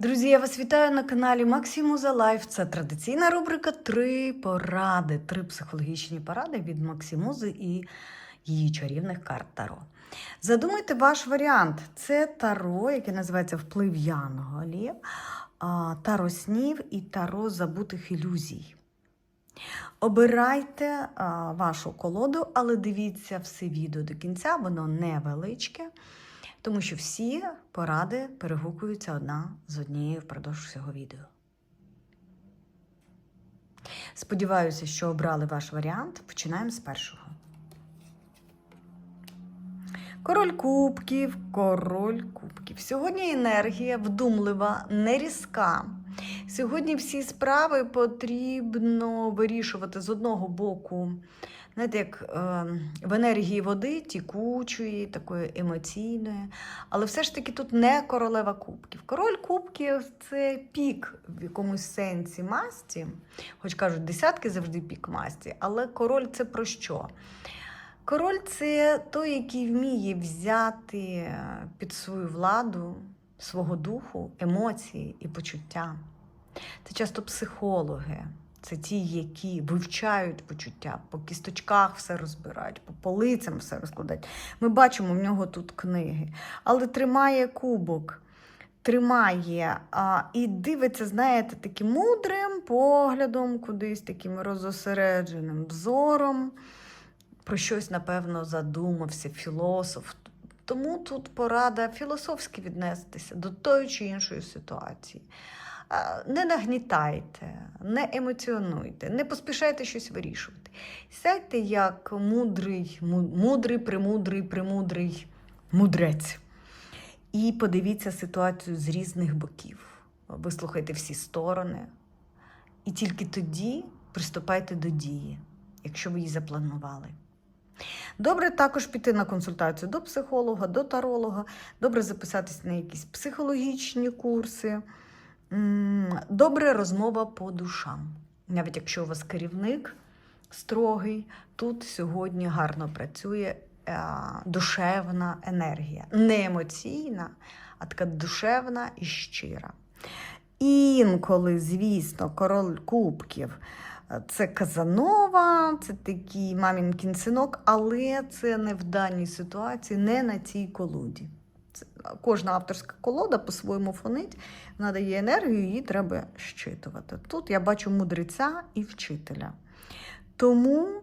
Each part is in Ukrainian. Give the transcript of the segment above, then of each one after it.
Друзі, я вас вітаю на каналі Максимуза Лайф. Це традиційна рубрика Три поради, три психологічні поради від Максимузи і її чарівних карт Таро. Задумайте ваш варіант. Це таро, яке називається Вплив Янголів, таро снів і таро забутих ілюзій. Обирайте вашу колоду, але дивіться все відео до кінця, воно невеличке. Тому що всі поради перегукуються одна з однією впродовж всього відео. Сподіваюся, що обрали ваш варіант. Починаємо з першого. Король кубків, король кубків. Сьогодні енергія вдумлива, не різка. Сьогодні всі справи потрібно вирішувати з одного боку знаєте, як е, в енергії води, тікучої, такої емоційної. Але все ж таки тут не королева кубків. Король кубків це пік в якомусь сенсі масті, хоч кажуть, десятки завжди пік масті, але король це про що? Король це той, який вміє взяти під свою владу свого духу, емоції і почуття. Це часто психологи. Це ті, які вивчають почуття, по кісточках все розбирають, по полицям все розкладають. Ми бачимо в нього тут книги, але тримає кубок, тримає а, і дивиться, знаєте, таким мудрим поглядом, кудись таким розосередженим взором. Про щось, напевно, задумався філософ. Тому тут порада філософськи віднестися до тої чи іншої ситуації. Не нагнітайте, не емоціонуйте, не поспішайте щось вирішувати. Сядьте як мудрий, мудрий, премудрий, премудрий мудрець. І подивіться ситуацію з різних боків. Вислухайте всі сторони. І тільки тоді приступайте до дії, якщо ви її запланували. Добре також піти на консультацію до психолога, до таролога, добре записатися на якісь психологічні курси. Добре розмова по душам. Навіть якщо у вас керівник строгий, тут сьогодні гарно працює е, душевна енергія. Не емоційна, а така душевна і щира. Інколи, звісно, король кубків це Казанова, це такий мамін синок, але це не в даній ситуації, не на цій колоді. Кожна авторська колода по-своєму фонить, вона дає енергію, її треба щитувати. Тут я бачу мудреця і вчителя. Тому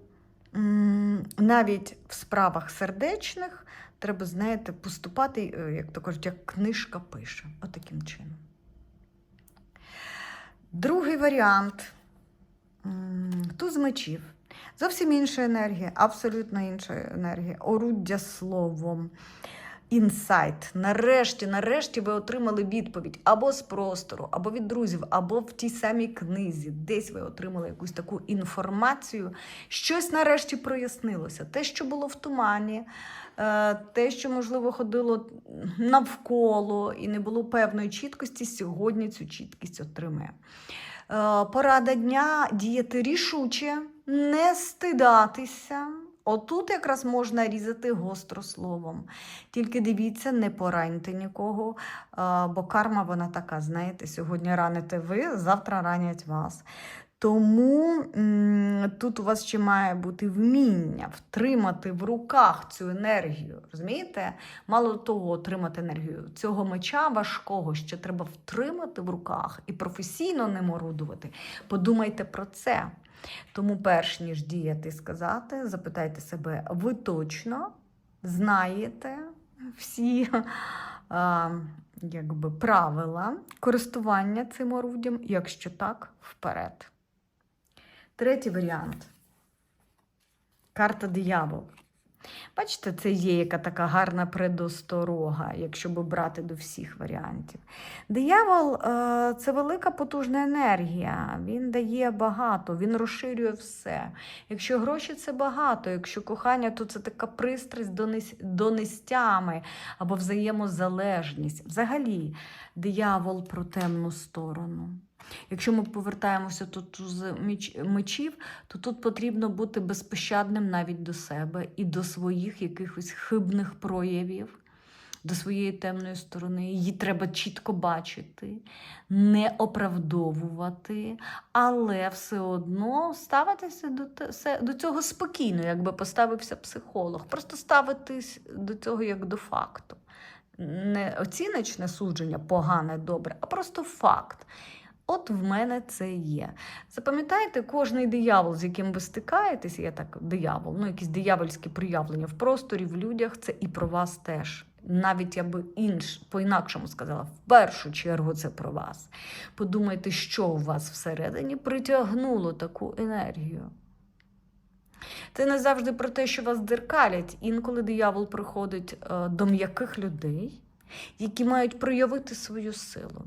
навіть в справах сердечних треба, знаєте, поступати, е, як то кажуть, як книжка пише. Отаким чином. Другий варіант туз мечів. Зовсім інша енергія, абсолютно інша енергія, оруддя словом інсайт. Нарешті, нарешті ви отримали відповідь або з простору, або від друзів, або в тій самій книзі. Десь ви отримали якусь таку інформацію. Щось нарешті прояснилося. Те, що було в тумані, е, те, що, можливо, ходило навколо і не було певної чіткості, сьогодні цю чіткість отримає. Е, порада дня діяти рішуче, не стидатися. Отут якраз можна різати гостро словом. Тільки дивіться, не пораньте нікого, бо карма вона така, знаєте, сьогодні раните ви, завтра ранять вас. Тому тут у вас ще має бути вміння втримати в руках цю енергію. Розумієте? Мало того, отримати енергію. Цього меча важкого ще треба втримати в руках і професійно не морудувати. Подумайте про це. Тому, перш ніж діяти сказати, запитайте себе, ви точно знаєте всі а, якби, правила користування цим орудям, якщо так, вперед. Третій варіант. Карта диявол. Бачите, це є яка така гарна предосторога, якщо би брати до всіх варіантів. Диявол е, це велика потужна енергія, він дає багато, він розширює все. Якщо гроші це багато, якщо кохання, то це така пристрасть до нестями або взаємозалежність. Взагалі, диявол про темну сторону. Якщо ми повертаємося тут з мечів, то тут потрібно бути безпощадним навіть до себе і до своїх якихось хибних проявів, до своєї темної сторони. Її треба чітко бачити, не оправдовувати, але все одно ставитися до, до цього спокійно, якби поставився психолог. Просто ставитись до цього як до факту. Не оціночне судження погане, добре, а просто факт. От в мене це є. Запам'ятайте, кожний диявол, з яким ви стикаєтесь, є так диявол, ну якісь диявольські проявлення в просторі, в людях, це і про вас теж. Навіть я би інш, по-інакшому сказала, в першу чергу це про вас. Подумайте, що у вас всередині притягнуло таку енергію. Це не завжди про те, що вас дзеркалять. Інколи диявол приходить е, до м'яких людей, які мають проявити свою силу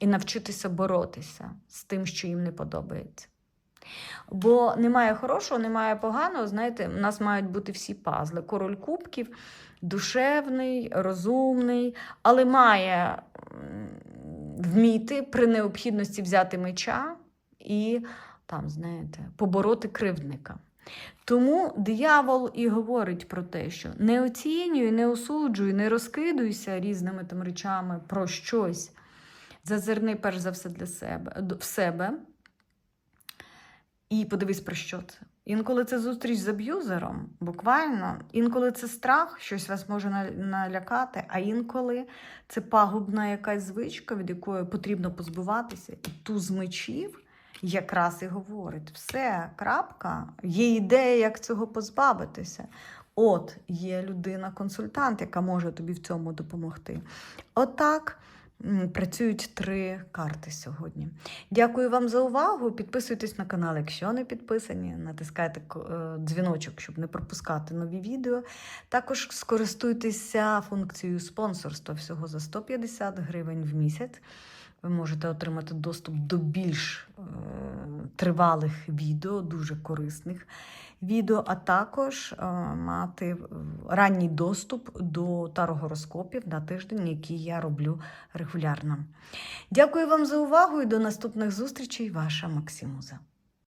і навчитися боротися з тим, що їм не подобається. Бо немає хорошого, немає поганого. Знаєте, у нас мають бути всі пазли. Король кубків душевний, розумний, але має вміти при необхідності взяти меча і там, знаєте, побороти кривдника. Тому диявол і говорить про те, що не оцінюй, не осуджуй, не розкидуйся різними там речами про щось. Зазирни перш за все для себе в себе і подивись про що це. Інколи це зустріч з аб'юзером, буквально, інколи це страх, щось вас може налякати, а інколи це пагубна якась звичка, від якої потрібно позбуватися. І туз мечів якраз і говорить: все, крапка, є ідея, як цього позбавитися. От є людина-консультант, яка може тобі в цьому допомогти. Отак. м, Працюють три карти сьогодні. Дякую вам за увагу. Підписуйтесь на канал, якщо не підписані. Натискайте е, дзвіночок, щоб не пропускати нові відео. Також скористуйтеся функцією спонсорства всього за 150 гривень в місяць. Ви можете отримати доступ до більш е, тривалих відео, дуже корисних відео, а також е, мати е, ранній доступ до тарогороскопів на тиждень, які я роблю регулярно. Дякую вам за увагу і до наступних зустрічей. Ваша Максимуза.